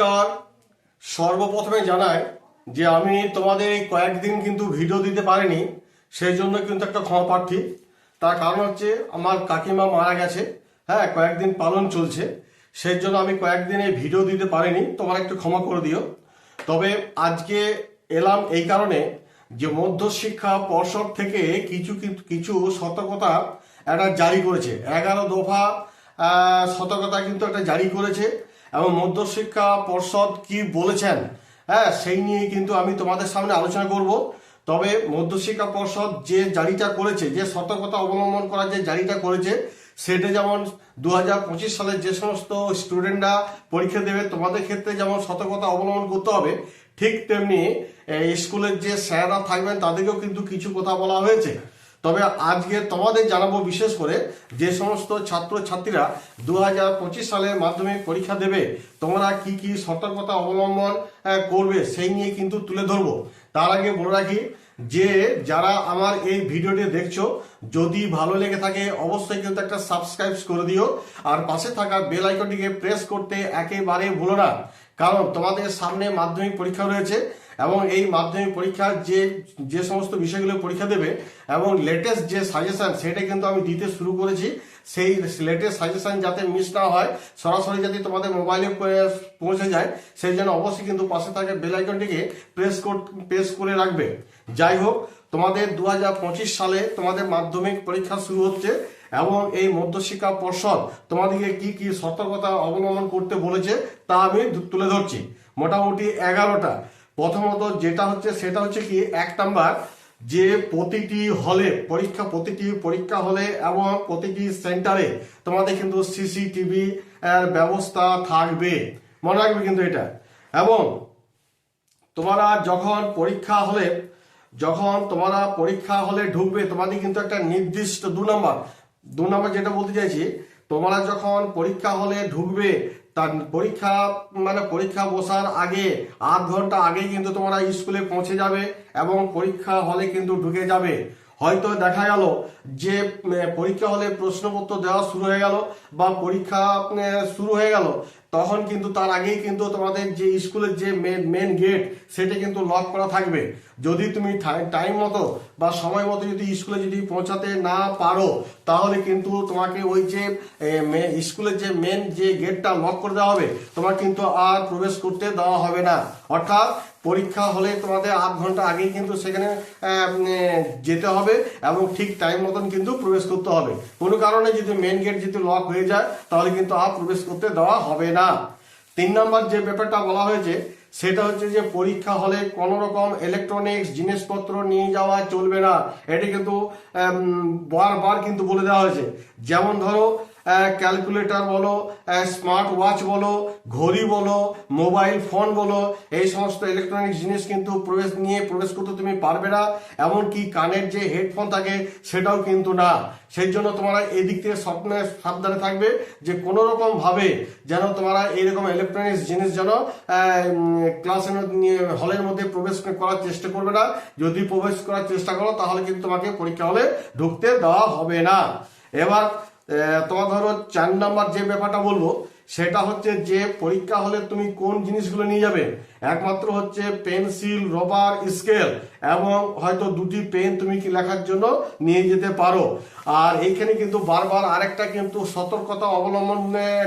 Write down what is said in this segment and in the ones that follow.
নমস্কার। সর্বপ্রথমে জানাই যে আমি তোমাদের এই কয়েকদিন কিন্তু ভিডিও দিতে পারিনি, সেই জন্য কিন্তু একটা ক্ষমা প্রার্থী। তার কারণ হচ্ছে আমার কাকিমা মারা গেছে হ্যাঁ কয়েকদিন পালন চলছে, সেই জন্য আমি কয়েকদিন এই ভিডিও দিতে পারিনি। তোমার একটু ক্ষমা করে দিও। তবে আজকে এলাম এই কারণে যে মধ্যশিক্ষা পর্ষদ থেকে কিছু কিছু- সতর্কতা একটা জারি করেছে। এগারো দফা সতর্কতা কিন্তু একটা জারি করেছে। এবং মধ্যশিক্ষা পর্ষদ কি বলেছেন? হ্যাঁ সেই নিয়ে কিন্তু আমি তোমাদের সামনে আলোচনা করব। তবে মধ্যশিক্ষা পর্ষদ যে জারিটা করেছে, যে সতর্কতা অবলম্বন করার যে জারিটা করেছে, সেটা যেমন দু সালে যে সমস্ত স্টুডেন্টরা পরীক্ষা দেবে, তোমাদের ক্ষেত্রে যেমন সতর্কতা অবলম্বন করতে হবে, ঠিক তেমনি স্কুলের যে স্যাররা থাকবেন, তাদেরকেও কিন্তু কিছু কথা বলা হয়েছে। তবে আজকে তোমাদের জানাব বিশেষ করে যে সমস্ত ছাত্র ছাত্রীরা দু হাজার পঁচিশ সালে মাধ্যমিক পরীক্ষা দেবে, তোমরা কি কি সতর্কতা অবলম্বন করবে সেই নিয়ে কিন্তু তুলে ধরবো। তার আগে বলে রাখি যে যারা আমার এই ভিডিওটি দেখছ, যদি ভালো লেগে থাকে অবশ্যই কিন্তু একটা সাবস্ক্রাইব করে দিও, আর পাশে থাকা বেল আইকনটিকে প্রেস করতে একেবারে ভুলো না। কারণ তোমাদের সামনে মাধ্যমিক পরীক্ষা রয়েছে এবং এই মাধ্যমিক পরীক্ষার যে যে সমস্ত বিষয়গুলো পরীক্ষা দেবে এবং লেটেস্ট যে সাজেশন সেটা কিন্তু আমি দিতে শুরু করেছি। সেই লেটেস্ট সাজেশন যাতে মিস না হয়, সরাসরি যাতে তোমাদের মোবাইলে পৌঁছে যায়, সেই জন্য অবশ্যই কিন্তু পাশে থাকা বেল আইকনটিকে প্রেস প্রেস করে রাখবে। যাই হোক, তোমাদের দু হাজার পঁচিশ সালে তোমাদের মাধ্যমিক পরীক্ষা শুরু হচ্ছে এবং এই মধ্যশিক্ষা পর্ষদ তোমাদেরকে কি কি সতর্কতা অবলম্বন করতে বলেছে তা আমি তুলে ধরছি। মোটামুটি এগারোটা। প্রথমত যেটা হচ্ছে, সেটা হচ্ছে কি, এক নাম্বার যে প্রতিটি হলে, পরীক্ষা, প্রতিটি পরীক্ষা হলে এবং প্রতিটি সেন্টারে তোমাদের কিন্তু সিসিটিভি এর ব্যবস্থা থাকবে। মনে রাখবে কিন্তু এটা। এবং তোমরা যখন পরীক্ষা হলে, যখন তোমরা পরীক্ষা হলে ঢুকবে, তোমাদের কিন্তু একটা নির্দিষ্ট দু নম্বর দু নম্বর যেটা বলতে চাইছি, তোমরা যখন পরীক্ষা হলে ঢুকবে তার পরীক্ষা মানে পরীক্ষা বসার আগে আধ ঘণ্টা আগেই কিন্তু তোমরা স্কুলে পৌঁছে যাবে এবং পরীক্ষা হলে কিন্তু ঢুকে যাবে। হয়তো দেখা গেল যে পরীক্ষা হলে প্রশ্নপত্র দেওয়া শুরু হয়ে গেল বা পরীক্ষা শুরু হয়ে গেল। তখন কিন্তু তার আগেই কিন্তু তোমাদের যে স্কুলের যে মেন মেন গেট সেটা কিন্তু লক করা থাকবে। যদি তুমি টাইম মতো বা সময় মতো যদি স্কুলে যদি পৌঁছাতে না পারো, তাহলে কিন্তু তোমাকে ওই যে স্কুলের যে মেন যে গেটটা লক করে দেওয়া হবে, তোমার কিন্তু আর প্রবেশ করতে দেওয়া হবে না। অর্থাৎ পরীক্ষা হলে তোমাদের আধ ঘণ্টা আগেই কিন্তু সেখানে যেতে হবে এবং ঠিক টাইম মতন কিন্তু প্রবেশ করতে হবে। কোনো কারণে যদি মেন গেট যদি লক হয়ে যায়, তাহলে কিন্তু আর প্রবেশ করতে দেওয়া হবে না। তিন নম্বর যে ব্যাপারটা বলা হয়েছে, সেটা হচ্ছে যে পরীক্ষা হলে কোনো রকম ইলেকট্রনিক্স জিনিসপত্র নিয়ে যাওয়া চলবে না। এটি কিন্তু বারবার কিন্তু বলে দেওয়া হয়েছে। যেমন ধরো ক্যালকুলেটর বলো স্মার্ট ওয়াচ বলো, ঘড়ি বলো মোবাইল ফোন বলো, এই সমস্ত ইলেকট্রনিক জিনিস কিন্তু প্রবেশ নিয়ে প্রবেশ করতে তুমি পারবে না, এমনকি কানের যে হেডফোন থাকে সেটাও কিন্তু না। সেই জন্য তোমরা এই দিক থেকে স্বপ্নে সাবধানে থাকবে যে কোনো রকম ভাবে যেন তোমরা এইরকম ইলেকট্রনিক্স জিনিস যেন ক্লাসের হলের মধ্যে প্রবেশ করার চেষ্টা করবে না। যদি প্রবেশ করার চেষ্টা করো, তাহলে কিন্তু তোমাকে পরীক্ষা হলে ঢুকতে দেওয়া হবে না। এবার তোমার ধরো চার নাম্বার যে ব্যাপারটা বলব, সেটা হচ্ছে যে পরীক্ষা হলে তুমি কোন জিনিসগুলো নিয়ে যাবে? একমাত্র হচ্ছে পেন্সিল, রবার, স্কেল এবং হয়তো দুটি পেন তুমি কি লেখার জন্য নিয়ে যেতে পারো। আর এইখানে কিন্তু বারবার আরেকটা কিন্তু সতর্কতা অবলম্বন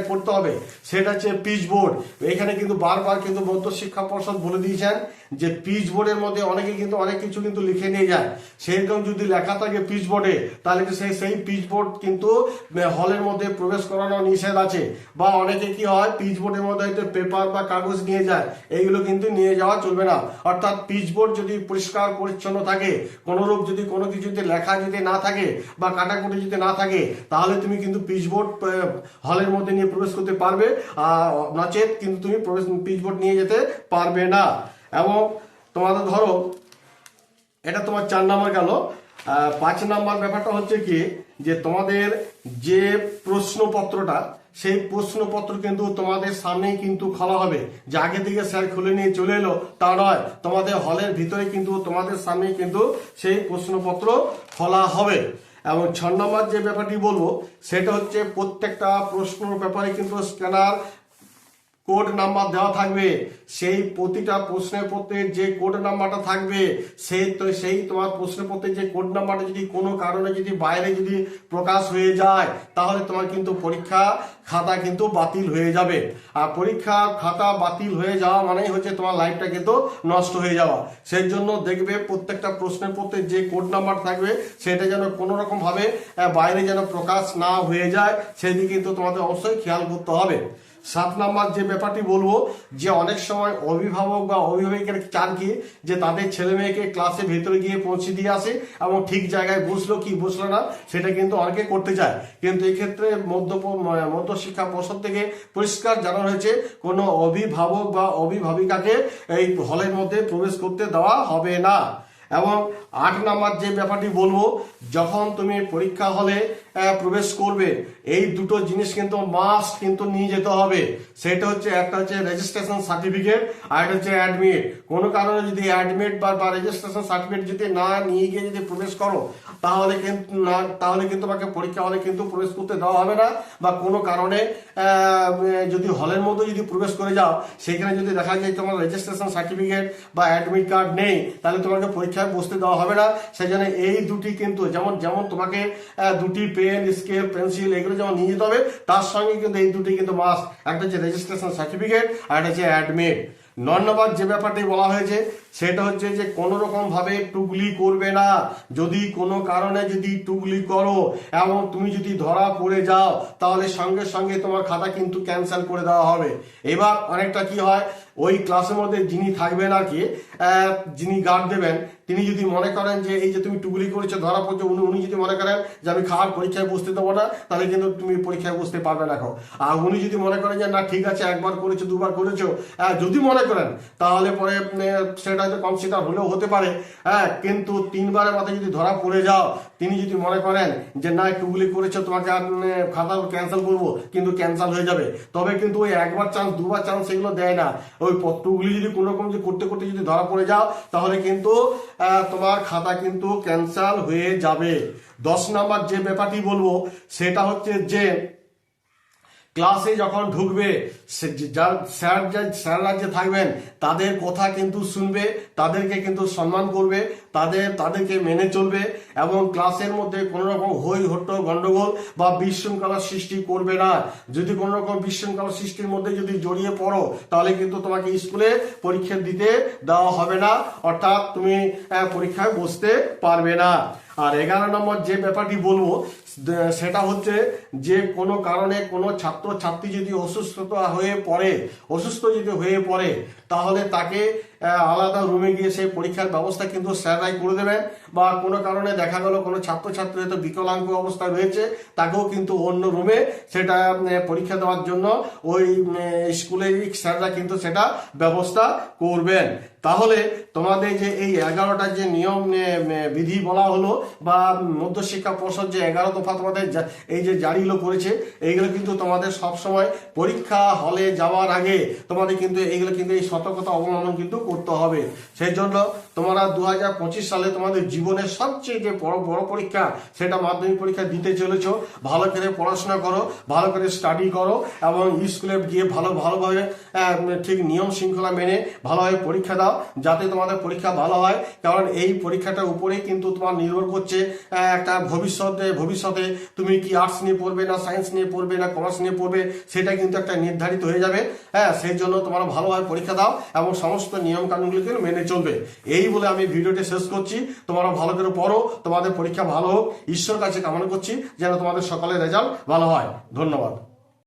করতে হবে, সেটা হচ্ছে পিচ বোর্ড। এখানে কিন্তু বারবার কিন্তু মধ্য শিক্ষা পর্ষদ বলে দিয়েছেন যে পিচ বোর্ডের মধ্যে অনেকে কিন্তু অনেক কিছু কিন্তু লিখে নিয়ে যায়। সেরকম যদি লেখা থাকে পিচ বোর্ডে, তাহলে সেই সেই পিচ বোর্ড কিন্তু হলের মধ্যে প্রবেশ করানো নিষেধ আছে। বা অনেকে কি হয়, পিচ বোর্ডের মধ্যে হয়তো পেপার বা কাগজ নিয়ে যায়, এইগুলো কিন্তু নিয়ে যাওয়া চলবে না। অর্থাৎ পিচ বোর্ড যদি পরিষ্কার পরিচ্ছন্ন থাকে, কোনোরূপ যদি কোনো কিছুতে লেখা যদি না থাকে বা কাটাকুটি যদি না থাকে, তাহলে তুমি কিন্তু পিচ বোর্ড হলের মধ্যে নিয়ে প্রবেশ করতে পারবে। আর নচেত কিন্তু তুমি প্রবেশ, পিচ বোর্ড নিয়ে যেতে পারবে না। এবং তোমাদের ধরো, এটা তোমার চার নাম্বার গেল। পাঁচ নাম্বার ব্যাপারটা হচ্ছে কি, যে তোমাদের যে প্রশ্নপত্রটা সেই প্রশ্নপত্র কিন্তু তোমাদের সামনেই কিন্তু খোলা হবে। যে আগে থেকে স্যার খুলে নিয়ে চলে এলো, তা নয়। তোমাদের হলের ভিতরে কিন্তু তোমাদের সামনেই কিন্তু সেই প্রশ্নপত্র খোলা হবে। এবং ছ নম্বর যে ব্যাপারটি বলব, সেটা হচ্ছে প্রত্যেকটা প্রশ্নর ব্যাপারে কিন্তু স্ক্যানার কোড নাম্বার দেওয়া থাকবে। সেই প্রতিটা প্রশ্নের যে কোড নাম্বারটা থাকবে, সেই তো, সেই তোমার প্রশ্নের পত্রে যে কোড নাম্বারটা যদি কোনো কারণে যদি বাইরে যদি প্রকাশ হয়ে যায়, তাহলে তোমার কিন্তু পরীক্ষা খাতা কিন্তু বাতিল হয়ে যাবে। আর পরীক্ষা খাতা বাতিল হয়ে যাওয়া মানেই হচ্ছে তোমার লাইফটা কিন্তু নষ্ট হয়ে যাওয়া। সেই জন্য দেখবে প্রত্যেকটা প্রশ্নের পত্রে যে কোড নাম্বার থাকবে, সেটা যেন কোনো রকমভাবে বাইরে যেন প্রকাশ না হয়ে যায়, সেদিকে কিন্তু তোমাদের অবশ্যই খেয়াল করতে হবে। সাত নাম্বার যে ব্যাপারটি বলব, যে অনেক সময় অভিভাবক বা অভিভাবকের চান কি যে তাদের ছেলে মেয়েকে ক্লাসে ভেতরে গিয়ে পৌঁছে দিয়ে আসে এবং ঠিক জায়গায় বসল কি বসল না, সেটা কিন্তু অনেকে করতে চায়। কিন্তু এক্ষেত্রে মধ্য মধ্যশিক্ষা পর্ষদ থেকে পরিষ্কার জানানো হয়েছে, কোনো অভিভাবক বা অভিভাবিকাকে এই হলের মধ্যে প্রবেশ করতে দেওয়া হবে না। এবং আট নাম্বার যে ব্যাপারটি বলব, যখন তুমি পরীক্ষা হলে প্রবেশ করবে, এই দুটো জিনিস কিন্তু মাস্ট কিন্তু নিয়ে যেতে হবে। সেটা হচ্ছে, একটা হচ্ছে রেজিস্ট্রেশন সার্টিফিকেট আর একটা হচ্ছে অ্যাডমিট কোনো কারণে যদি অ্যাডমিট বা রেজিস্ট্রেশন সার্টিফিকেট যদি না নিয়ে গিয়ে যদি প্রবেশ করো, তাহলে কিন্তু না, তাহলে কিন্তু তোমাকে পরীক্ষা হলে কিন্তু প্রবেশ করতে দেওয়া হবে না। বা কোনো কারণে যদি হলের মধ্যে যদি প্রবেশ করে যাও, সেখানে যদি দেখা যায় তোমার রেজিস্ট্রেশন সার্টিফিকেট বা অ্যাডমিট কার্ড নেই, তাহলে তোমাকে পরীক্ষায় বসতে দেওয়া হবে না। সেই জন্য এই দুটি কিন্তু যেমন যেমন তোমাকে দুটি পেন, স্কেল, পেন্সিল এগুলো যেমন নিয়ে যেতে হবে, তার সঙ্গে কিন্তু এই দুটি কিন্তু মাস্ট একটা হচ্ছে রেজিস্ট্রেশন সার্টিফিকেট আর একটা হচ্ছে অ্যাডমিট নয় নম্বর যে ব্যাপারটি বলা হয়েছে, সেটা হচ্ছে যে কোনো রকম ভাবে টুগলি করবে না। যদি কোনো কারণে যদি টুগলি করো এবং তুমি যদি ধরা পড়ে যাও, তাহলে সঙ্গে সঙ্গে তোমার খাতা কিন্তু ক্যান্সেল করে দেওয়া হবে। এবার অনেকটা কি হয় ওই ক্লাসের মধ্যে যিনি থাকবেন আর কি যিনি গার্ড দেবেন, তিনি যদি মনে করেন যে এই যে তুমি টুগলি করেছ, ধরা পড়ছো, উনি উনি যদি মনে করেন যে আমি খাওয়ার পরীক্ষায় বসতে দেবো না, তাহলে কিন্তু তুমি পরীক্ষায় বসতে পারবে না এখন। আর উনি যদি মনে করেন যে না, ঠিক আছে, একবার করেছ, দুবার করেছ যদি মনে করেন, তাহলে পরে সেটা হয়তো কনসিডার হলেও হতে পারে। হ্যাঁ কিন্তু তিনবারের মাথায় যদি ধরা পড়ে যাও, তিনি যদি মনে করেন যে না টুগলি করেছ, তোমাকে আর খাতা ক্যান্সেল করব, কিন্তু ক্যান্সেল হয়ে যাবে। তবে কিন্তু ওই একবার চান্স দুবার চান্স সেগুলো দেয় না। ওই পত্রগুলি যদি কোনো রকম যদি করতে করতে যদি ধরা পড়ে যাও, তাহলে কিন্তু তোমার খাতা কিন্তু ক্যান্সেল হয়ে যাবে। দশ নাম্বার যে ব্যাপারটি বলব, সেটা হচ্ছে যে ক্লাসে যখন ঢুকবে যার, স্যার স্যাররা যে থাকবেন, তাদের কথা কিন্তু শুনবে, তাদেরকে কিন্তু সম্মান করবে, তাদের, তাদেরকে মেনে চলবে এবং ক্লাসের মধ্যে কোনো রকম হই হট্ট গন্ডগোল বা বিশৃঙ্খলার সৃষ্টি করবে না। যদি কোনো রকম বিশৃঙ্খলা সৃষ্টির মধ্যে যদি জড়িয়ে পড়ো, তাহলে কিন্তু তোমাকে স্কুলে পরীক্ষা দিতে দেওয়া হবে না। অর্থাৎ তুমি পরীক্ষায় বসতে পারবে না। আর এগারো নম্বর যে ব্যাপারটি বলব সেটা হচ্ছে যে কোনো কারণে কোনো ছাত্র ছাত্রী যদি অসুস্থতা হয়ে পড়ে, অসুস্থ যদি হয়ে পড়ে, তাহলে তাকে আলাদা রুমে গিয়ে সেই পরীক্ষার ব্যবস্থা কিন্তু স্যাররাই করে দেবেন। বা কোনো কারণে দেখা গেল কোনো ছাত্রছাত্রী হয়তো বিকলাঙ্গ অবস্থায় রয়েছে, তাকেও কিন্তু অন্য রুমে সেটা পরীক্ষা দেওয়ার জন্য ওই স্কুলের স্যাররা কিন্তু সেটা ব্যবস্থা করবেন। তাহলে তোমাদের যে এই এগারোটা যে নিয়ম বিধি বলা হলো, বা মধ্যশিক্ষা পর্ষদ যে এগারো দফা তোমাদের এই যে জারিগুলো করেছে, এইগুলো কিন্তু তোমাদের সব সময় পরীক্ষা হলে যাওয়ার আগে তোমাদের কিন্তু এইগুলো কিন্তু এই সতর্কতা অবলম্বন কিন্তু করতে হবে। সেই জন্য তোমরা দু হাজার পঁচিশ সালে তোমাদের জীবনের সবচেয়ে যে বড় বড় পরীক্ষা, সেটা মাধ্যমিক পরীক্ষা দিতে চলেছ। ভালো করে পড়াশোনা করো, ভালো করে স্টাডি করো, এবং স্কুলে গিয়ে ভালো, ভালোভাবে ঠিক নিয়ম শৃঙ্খলা মেনে ভালোভাবে পরীক্ষা দাও, যাতে তোমাদের পরীক্ষা ভালো হয়, কারণ এই পরীক্ষাটার উপরেই কিন্তু তোমার নির্ভর করছে একটা ভবিষ্যতে ভবিষ্যতে তুমি কি আর্টস নিয়ে পড়বে না সায়েন্স নিয়ে পড়বে না কমার্স নিয়ে পড়বে, সেটা কিন্তু একটা নির্ধারিত হয়ে যাবে। হ্যাঁ সেই জন্য তোমরা ভালোভাবে পরীক্ষা দাও এবং সমস্ত নিয়ম কানুনগুলিকে মেনে চলবে। এই বলে আমি ভিডিওটি শেষ করছি। তোমরা ভালো করে পড়ো, তোমাদের পরীক্ষা ভালো হোক। ঈশ্বর কাছে কামনা করছি, যেন তোমাদের সকালের রেজাল্ট ভালো হয়। ধন্যবাদ।